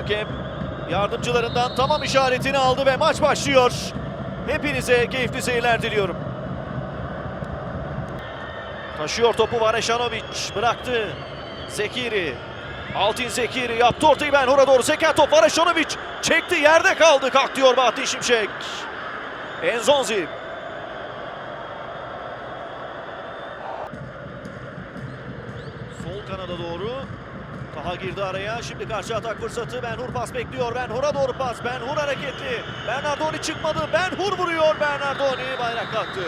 Hakem yardımcılarından tamam işaretini aldı ve maç başlıyor. Hepinize keyifli seyirler diliyorum. Taşıyor topu Vareşanovic. Bıraktı. Zekiri. Altin Zekiri yaptı ortayı Ben Hur'a doğru. Seken top Vareşanovic. Çekti yerde kaldı. Kalk diyor Bahattin Şimşek. Enzonzi. Sol kanada doğru. Taha girdi araya. Şimdi karşı atak fırsatı. Ben Hur pas bekliyor. Ben Hur'a doğru pas. Ben Hur hareketli. Bernardoni çıkmadı. Ben Hur vuruyor. Bernardoni bayrak kalktı.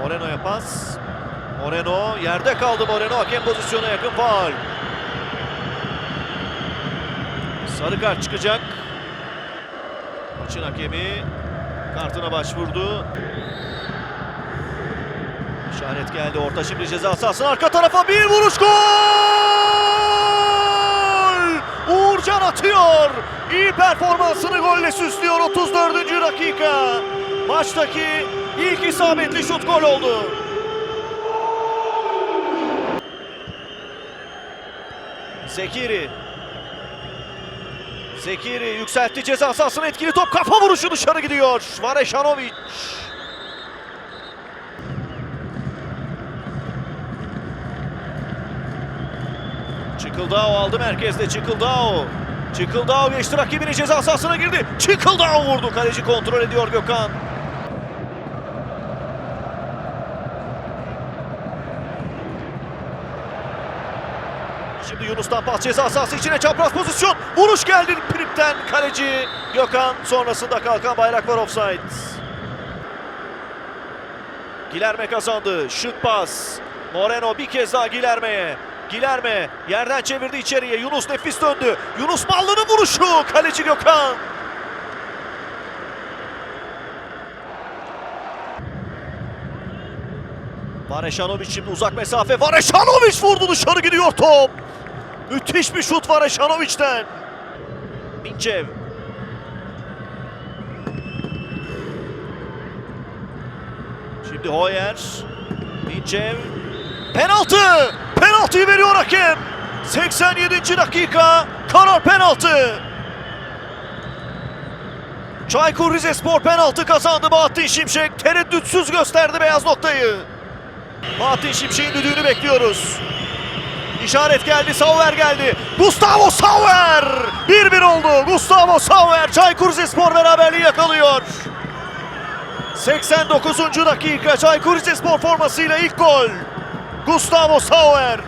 Moreno'ya pas. Moreno yerde kaldı Moreno. Hakem pozisyona yakın faul. Sarı kart çıkacak. Maçın hakemi kartına başvurdu. İşaret geldi. Orta şimdi ceza sahasının arka tarafa bir vuruş gol! Uğurcan atıyor. İyi performansını golle süslüyor 34. dakika. Maçtaki ilk isabetli şut gol oldu. Zekiri. Zekiri yükseltti ceza sahasına etkili top kafa vuruşu dışarı gidiyor. Vareşanovic. Çıkıldao aldı merkezde Çıkıldao. Çıkıldao geçti rakibini ceza sahasına girdi. Çıkıldao vurdu. Kaleci kontrol ediyor Gökhan. Şimdi Yunus'tan pas ceza sahası içine çapraz pozisyon. Vuruş geldi Prip'ten kaleci Gökhan. Sonrasında kalkan bayrak var offside. Gilerme kazandı. Şık pas. Moreno bir kez daha Gilerme'ye. Gilerme yerden çevirdi içeriye. Yunus nefis döndü. Yunus Mallı'nın vuruşu. Kaleci Gökhan. Vareşanovic şimdi uzak mesafe. Vareşanovic vurdu dışarı gidiyor top. Müthiş bir şut Vareşanovic'ten. Minçev. Şimdi Hoyer. Minçev. Penaltı! Penaltıyı veriyor hakem. 87. dakika. Karar penaltı. Çaykur Rizespor penaltı kazandı Bahattin Şimşek. Tereddütsüz gösterdi beyaz noktayı. Bahattin Şimşek'in düdüğünü bekliyoruz. İşaret geldi, Sauer geldi. Gustavo Sauer! 1-1 oldu. Gustavo Sauer Çaykur Rizespor beraberliği yakalıyor. 89. dakika Çaykur Rizespor formasıyla ilk gol. Gustavo Sauer.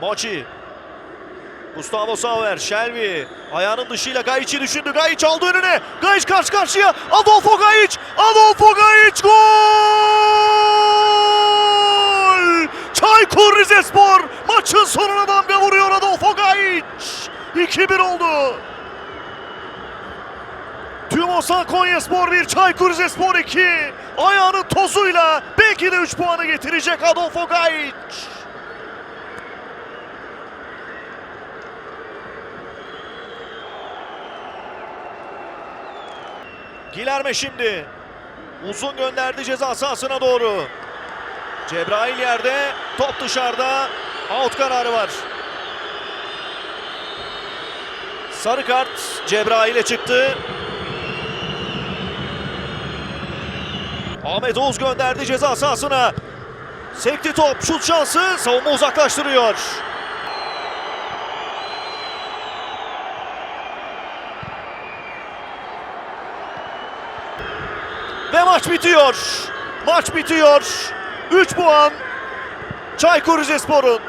Mochi. Gustavo Sauer, Shelby. Ayağının dışıyla Gayiç'i düşündü. Gayiç aldı önüne. Gayiç karşı karşıya. Adolfo Gayiç. Adolfo Gayiç gol! Çaykur Rizespor maçın sonuna damga vuruyor Adolfo Gayiç. 2-1 oldu. Tümosan Konyaspor 1, Çaykur Rizespor 2. Ayağının tozuyla belki de 3 puanı getirecek Adolfo Gayiç. Gilerme şimdi. Uzun gönderdi ceza sahasına doğru. Cebrail yerde, top dışarıda. Out kararı var. Sarı kart Cebrail'e çıktı. Ahmet Oğuz gönderdi ceza sahasına. Sekti top, şut şansı, savunma uzaklaştırıyor. Ve maç bitiyor. Maç bitiyor. 3 puan Çaykur Rizespor'un.